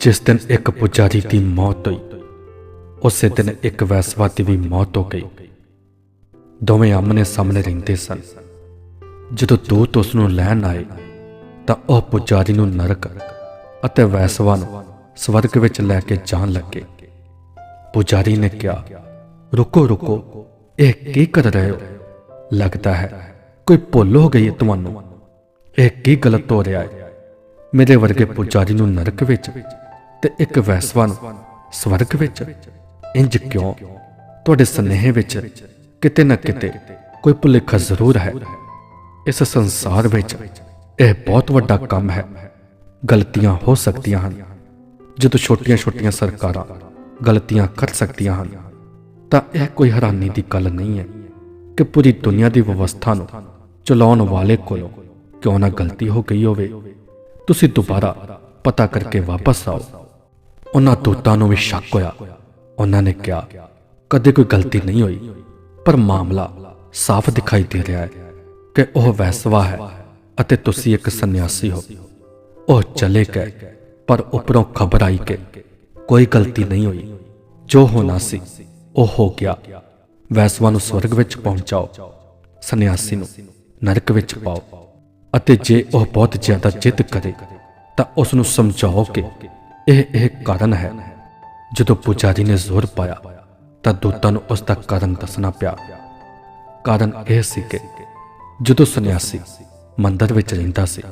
ਜਿਸ ਦਿਨ ਇੱਕ ਪੁਜਾਰੀ ਦੀ ਮੌਤ ਹੋਈ, ਉਸੇ ਦਿਨ ਇੱਕ ਵੈਸਵਾ ਦੀ ਵੀ ਮੌਤ ਹੋ ਗਈ। ਦੋਵੇਂ ਆਮਨੇ ਸਾਹਮਣੇ ਰਹਿੰਦੇ ਸਨ। ਜਦੋਂ ਦੂਤ ਉਸ ਨੂੰ ਲੈਣ ਆਏ, ਤਾਂ ਉਹ ਪੁਜਾਰੀ ਨੂੰ ਨਰਕ ਅਤੇ ਵੈਸਵਾ ਨੂੰ ਸਵਰਗ ਵਿੱਚ ਲੈ ਕੇ ਜਾਣ ਲੱਗੇ। ਪੁਜਾਰੀ ਨੇ ਕਿਹਾ, ਰੁਕੋ ਰੁਕੋ, ਇਹ ਕੀ ਕਰ ਰਹੇ ਹੋ? ਲੱਗਦਾ ਹੈ ਕੋਈ ਭੁੱਲ ਹੋ ਗਈ ਤੁਹਾਨੂੰ। ਇਹ ਕੀ ਗਲਤ ਹੋ ਰਿਹਾ ਹੈ? ਮੇਰੇ ਵਰਗੇ ਪੁਜਾਰੀ ਨੂੰ ਨਰਕ ਵਿੱਚ ਤੇ ਇੱਕ ਵੈਸਵਾ ਨੂੰ ਸਵਰਗ ਵਿੱਚ, ਇੰਜ ਕਿਉਂ? ਤੁਹਾਡੇ ਸੁਨੇਹੇ ਵਿੱਚ ਕਿਤੇ ਨਾ ਕਿਤੇ ਕੋਈ ਭੁਲੇਖਾ ਜ਼ਰੂਰ ਹੈ। ਇਸ ਸੰਸਾਰ ਵਿੱਚ ਇਹ ਬਹੁਤ ਵੱਡਾ ਕੰਮ ਹੈ। ਗਲਤੀਆਂ ਹੋ ਸਕਦੀਆਂ ਹਨ। ਜਦੋਂ ਛੋਟੀਆਂ-ਛੋਟੀਆਂ ਸਰਕਾਰਾਂ ਗਲਤੀਆਂ ਕਰ ਸਕਦੀਆਂ ਹਨ, ਤਾਂ ਇਹ ਕੋਈ ਹੈਰਾਨੀ ਦੀ ਗੱਲ ਨਹੀਂ ਹੈ ਕਿ ਪੂਰੀ ਦੁਨੀਆ ਦੀ ਵਿਵਸਥਾ ਨੂੰ ਚਲਾਉਣ ਵਾਲੇ ਕੋਲੋਂ ਕਿਉਂ ਨਾ ਗਲਤੀ ਹੋ ਗਈ ਹੋਵੇ। ਤੁਸੀਂ ਦੁਬਾਰਾ ਪਤਾ ਕਰਕੇ ਵਾਪਸ ਆਓ। ਉਹਨਾਂ ਦੋਤਾਂ ਨੂੰ ਵੀ ਸ਼ੱਕ ਹੋਇਆ। ਉਹਨਾਂ ਨੇ ਕਿਹਾ, ਕਦੇ ਕੋਈ ਗਲਤੀ ਨਹੀਂ ਹੋਈ, ਪਰ ਮਾਮਲਾ ਸਾਫ਼ ਦਿਖਾਈ ਦੇ ਰਿਹਾ ਹੈ ਕਿ ਉਹ ਵੈਸਵਾ ਹੈ ਅਤੇ ਤੁਸੀਂ ਇੱਕ ਸੰਨਿਆਸੀ ਹੋ। ਉਹ ਚਲੇ ਗਏ, ਪਰ ਉੱਪਰੋਂ ਖਬਰ ਆਈ ਕਿ ਕੋਈ ਗਲਤੀ ਨਹੀਂ ਹੋਈ। ਜੋ ਹੋਣਾ ਸੀ, ਉਹ ਹੋ ਗਿਆ। ਵੈਸਵਾ ਨੂੰ ਸਵਰਗ ਵਿੱਚ ਪਹੁੰਚਾਓ, ਸੰਨਿਆਸੀ ਨੂੰ ਨਰਕ ਵਿੱਚ ਪਾਓ ਅਤੇ ਜੇ ਉਹ ਬਹੁਤ ਜ਼ਿਆਦਾ ਜਿੱਦ ਕਰੇ, ਤਾਂ ਉਸ ਨੂੰ ਸਮਝਾਓ ਕਿ ਇਹ ਇਹ ਕਾਰਨ ਹੈ। ਜਦੋਂ ਪੁਜਾਰੀ ਨੇ ਜ਼ੋਰ ਪਾਇਆ, ਤਾਂ ਦੂਤਾਂ ਨੂੰ ਉਸ ਦਾ ਕਾਰਨ ਦੱਸਣਾ ਪਿਆ। ਕਾਰਨ ਇਹ ਸੀ ਕਿ ਜਦੋਂ ਸੰਨਿਆਸੀ ਮੰਦਰ ਵਿੱਚ ਰਹਿੰਦਾ ਸੀ,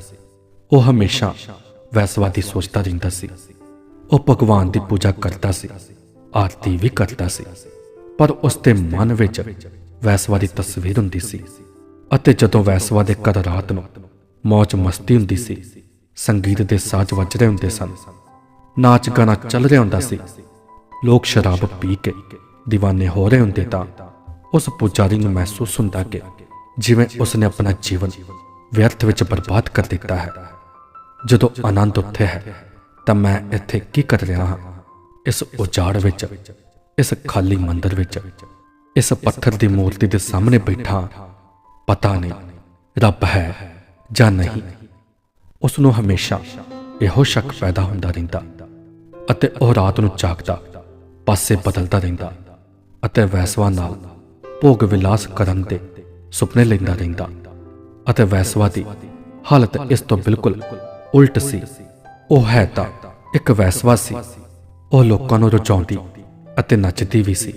ਉਹ ਹਮੇਸ਼ਾ ਵੈਸਵਾਦੀ ਸੋਚਦਾ ਰਹਿੰਦਾ ਸੀ। ਉਹ ਭਗਵਾਨ ਦੀ ਪੂਜਾ ਕਰਦਾ ਸੀ, ਆਰਤੀ ਵੀ ਕਰਦਾ ਸੀ, ਪਰ ਉਸ ਦੇ ਮਨ ਵਿੱਚ ਵੈਸਵਾ ਦੀ ਤਸਵੀਰ ਹੁੰਦੀ ਸੀ ਅਤੇ ਜਦੋਂ ਵੈਸਵਾ ਦੇ ਘਰ ਰਾਤ ਨੂੰ ਮੌਜ ਮਸਤੀ ਹੁੰਦੀ ਸੀ, ਸੰਗੀਤ ਦੇ ਸਾਜ਼ ਵੱਜ ਰਹੇ ਹੁੰਦੇ ਸਨ ਨਾਚ ਗਾਣਾ ਚੱਲ ਰਿਹਾ ਹੁੰਦਾ ਸੀ। ਲੋਕ ਸ਼ਰਾਬ ਪੀ ਕੇ دیਵਾਨੇ ਹੋ ਰਹੇ ਹੁੰਦੇ ਤਾਂ ਉਸ ਪੁਜਾਰੀ ਨੂੰ ਮਹਿਸੂਸ ਹੁੰਦਾ ਕਿ ਜਿਵੇਂ ਉਸ ਨੇ ਆਪਣਾ ਜੀਵਨ ਵਿਅਰਥ ਵਿੱਚ ਬਰਬਾਦ ਕਰ ਦਿੱਤਾ ਹੈ। ਜਦੋਂ ਆਨੰਦ ਉੱਥੇ ਹੈ, ਤਾਂ ਮੈਂ ਇੱਥੇ ਕੀ ਕਰ ਰਿਹਾ ਹਾਂ? ਇਸ ਉਜਾੜ ਵਿੱਚ, ਇਸ ਖਾਲੀ ਮੰਦਰ ਵਿੱਚ, ਇਸ ਪੱਥਰ ਦੀ ਮੂਰਤੀ ਦੇ ਸਾਹਮਣੇ ਬੈਠਾ ਪਤਾ ਨਹੀਂ ਰੱਬ ਹੈ ਜਾਂ ਨਹੀਂ। ਉਸ ਨੂੰ ਹਮੇਸ਼ਾ ਇਹੋ ਸ਼ੱਕ ਪੈਦਾ ਹੁੰਦਾ ਰਹਿੰਦਾ। ਅਤੇ ਉਹ ਰਾਤ ਨੂੰ ਜਾਗਦਾ, ਪਾਸੇ ਬਦਲਦਾ ਰਹਿੰਦਾ ਅਤੇ ਵੈਸਵਾ ਨਾਲ ਭੋਗ ਵਿਲਾਸ ਕਰਨ ਦੇ ਸੁਪਨੇ ਲੈਂਦਾ ਰਹਿੰਦਾ ਅਤੇ ਵੈਸਵਾ ਦੀ ਹਾਲਤ ਇਸ ਤੋਂ ਬਿਲਕੁਲ ਉਲਟ ਸੀ। ਉਹ ਹੈ ਤਾਂ ਇੱਕ ਵੈਸਵਾ ਸੀ। ਉਹ ਲੋਕਾਂ ਨੂੰ ਰਚਾਉਂਦੀ ਅਤੇ ਨੱਚਦੀ ਵੀ ਸੀ।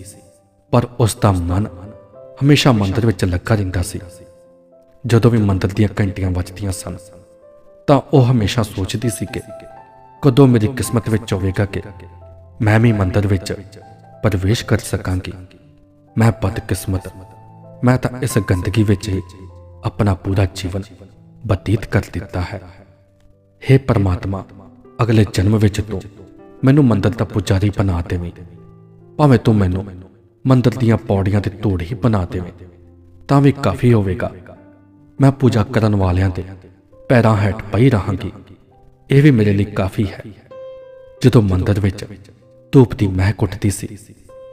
ਪਰ ਉਸ ਦਾ ਮਨ ਹਮੇਸ਼ਾ ਮੰਦਰ ਵਿੱਚ ਲੱਗਾ ਰਹਿੰਦਾ ਸੀ। ਜਦੋਂ ਵੀ ਮੰਦਰ ਦੀਆਂ ਘੰਟੀਆਂ ਵੱਜਦੀਆਂ ਸਨ ਤਾਂ ਉਹ ਹਮੇਸ਼ਾ ਸੋਚਦੀ ਸੀ ਕਿ ਕਦੋਂ ਮੇਰੀ ਕਿਸਮਤ ਵਿੱਚ ਹੋਵੇਗਾ ਕਿ ਮੈਂ ਵੀ ਮੰਦਰ ਵਿੱਚ ਪ੍ਰਵੇਸ਼ ਕਰ ਸਕਾਂਗੀ? ਮੈਂ ਬਦਕਿਸਮਤ। ਮੈਂ ਤਾਂ ਇਸ ਗੰਦਗੀ ਵਿੱਚ ਹੀ ਆਪਣਾ ਪੂਰਾ ਜੀਵਨ ਬਤੀਤ ਕਰ ਦਿੱਤਾ ਹੈ। हे ਪਰਮਾਤਮਾ, ਅਗਲੇ ਜਨਮ ਵਿੱਚ ਤੂੰ ਮੈਨੂੰ ਮੰਦਰ ਦਾ ਪੁਜਾਰੀ ਬਣਾ ਦੇਵੇਂ। ਭਾਵੇਂ ਤੂੰ ਮੈਨੂੰ ਮੰਦਰ ਦੀਆਂ ਪੌੜੀਆਂ ਤੇ ਧੂੜ ਹੀ ਬਣਾ ਦੇਵੇਂ, ਤਾਂ ਵੀ ਕਾਫੀ ਹੋਵੇਗਾ। ਮੈਂ ਪੂਜਾ ਕਰਨ ਵਾਲਿਆਂ ਦੇ ਪੈਰਾਂ ਹੇਠ ਪਈ ਰਹਾਂਗੀ। ਇਹ ਵੀ ਮੇਰੇ ਲਈ ਕਾਫੀ ਹੈ। ਜਦੋਂ ਮੰਦਰ ਵਿੱਚ ਧੂਪ ਦੀ ਮਹਿਕ ਉੱਠਦੀ ਸੀ,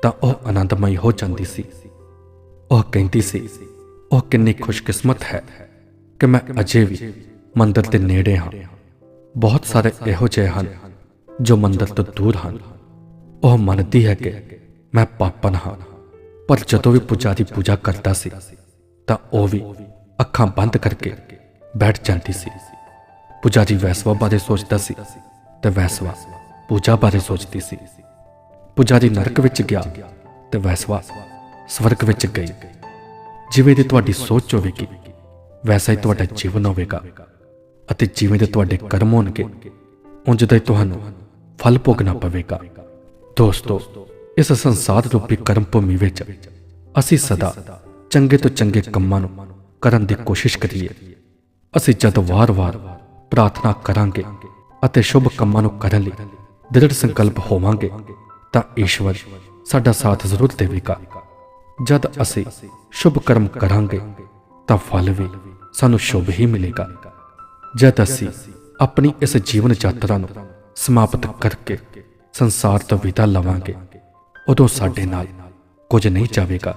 ਤਾਂ ਉਹ ਆਨੰਦਮਈ ਹੋ ਜਾਂਦੀ ਸੀ। ਉਹ ਕਹਿੰਦੀ ਸੀ, ਉਹ ਕਿੰਨੀ ਖੁਸ਼ਕਿਸਮਤ ਹੈ ਕਿ ਮੈਂ ਅਜੇ ਵੀ ਮੰਦਰ ਦੇ ਨੇੜੇ ਹਾਂ। ਬਹੁਤ ਸਾਰੇ ਇਹੋ ਜਿਹੇ ਹਨ ਜੋ ਮੰਦਰ ਤੋਂ ਦੂਰ ਹਨ। ਉਹ ਮੰਨਦੀ ਹੈ ਕਿ ਮੈਂ ਪਾਪਨ ਹਾਂ। ਪਰ ਜਦੋਂ ਵੀ ਪੁਜਾਰੀ ਪੂਜਾ ਕਰਦਾ ਸੀ, ਤਾਂ ਉਹ ਵੀ ਅੱਖਾਂ ਬੰਦ ਕਰਕੇ ਬੈਠ ਜਾਂਦੀ ਸੀ। ਪੁਜਾਰੀ ਵੈਸਵਾ ਬਾਰੇ ਸੋਚਦਾ ਸੀ ਤੇ ਵੈਸਵਾ ਪੂਜਾ ਬਾਰੇ ਸੋਚਦੀ ਸੀ। ਪੁਜਾਰੀ ਨਰਕ ਵਿੱਚ ਗਿਆ ਤੇ ਵੈਸਵਾ ਸਵਰਗ ਵਿੱਚ ਗਈ। ਜਿਵੇਂ ਦੀ ਤੁਹਾਡੀ ਸੋਚ ਹੋਵੇਗੀ, ਵੈਸਾ ਹੀ ਤੁਹਾਡਾ ਜੀਵਨ ਹੋਵੇਗਾ ਅਤੇ ਜਿਵੇਂ ਦੇ ਤੁਹਾਡੇ ਕਰਮ ਹੋਣਗੇ, ਉਂਝ ਦਾ ਹੀ ਤੁਹਾਨੂੰ ਫਲ ਭੋਗਣਾ ਪਵੇਗਾ। ਦੋਸਤੋ, ਇਸ ਸੰਸਾਰ ਰੂਪੀ ਕਰਮ ਭੂਮੀ ਵਿੱਚ ਅਸੀਂ ਸਦਾ ਚੰਗੇ ਤੋਂ ਚੰਗੇ ਕੰਮਾਂ ਨੂੰ ਕਰਨ ਦੀ ਕੋਸ਼ਿਸ਼ ਕਰੀਏ। ਅਸੀਂ ਜਦ ਵਾਰ-ਵਾਰ ਪ੍ਰਾਰਥਨਾ ਕਰਾਂਗੇ ਅਤੇ ਸ਼ੁਭ ਕੰਮਾਂ ਨੂੰ ਕਰਨ ਲਈ ਦ੍ਰਿੜ ਸੰਕਲਪ ਹੋਵਾਂਗੇ। ਤਾਂ ਈਸ਼ਵਰ, ਸਾਡਾ ਸਾਥ ਜ਼ਰੂਰ ਦੇਵੇਗਾ। ਜਦ ਅਸੀਂ ਸ਼ੁਭ ਕਰਮ ਕਰਾਂਗੇ, ਤਾਂ ਫਲ ਵੀ ਸਾਨੂੰ ਸ਼ੁਭ ਹੀ ਮਿਲੇਗਾ। ਜਦ ਅਸੀਂ ਆਪਣੀ ਇਸ ਜੀਵਨ ਯਾਤਰਾ ਨੂੰ ਸਮਾਪਤ ਕਰਕੇ ਸੰਸਾਰ ਤੋਂ ਵਿਦਾ ਲਵਾਂਗੇ, ਉਦੋਂ ਸਾਡੇ ਨਾਲ ਕੁਝ ਨਹੀਂ ਜਾਵੇਗਾ।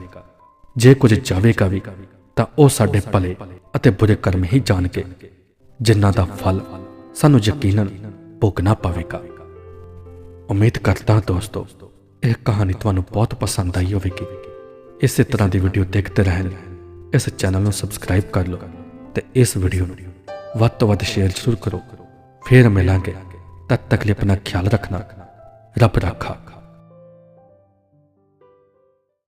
ਜੇ ਕੁਝ ਜਾਵੇਗਾ ਵੀ, ਤਾਂ ਉਹ ਸਾਡੇ ਭਲੇ ਅਤੇ ਬੁਰੇ ਕਰਮ ਹੀ ਜਾਣਗੇ। ਜਿਨ੍ਹਾਂ ਦਾ ਫਲ ਸਾਨੂੰ ਯਕੀਨਨ ਭੋਗਣਾ ਪਵੇਗਾ। ਉਮੀਦ ਕਰਦਾ ਹਾਂ ਦੋਸਤੋ, ਇਹ ਕਹਾਣੀ ਤੁਹਾਨੂੰ ਬਹੁਤ ਪਸੰਦ ਆਈ ਹੋਵੇਗੀ। ਇਸੇ ਤਰ੍ਹਾਂ ਦੀ ਵੀਡੀਓ ਦੇਖਦੇ ਰਹਿਣ, ਇਸ ਚੈਨਲ ਨੂੰ ਸਬਸਕ੍ਰਾਈਬ ਕਰ ਲਓ ਤੇ ਇਸ ਵੀਡੀਓ ਨੂੰ ਵੱਧ ਤੋਂ ਵੱਧ ਸ਼ੇਅਰ ਜ਼ਰੂਰ ਕਰੋ। ਫੇਰ ਮਿਲਾਂਗੇ। ਤਦ ਤੱਕ ਲਈ ਆਪਣਾ ਖਿਆਲ ਰੱਖਣਾ, ਰੱਬ ਰਾਖਾ।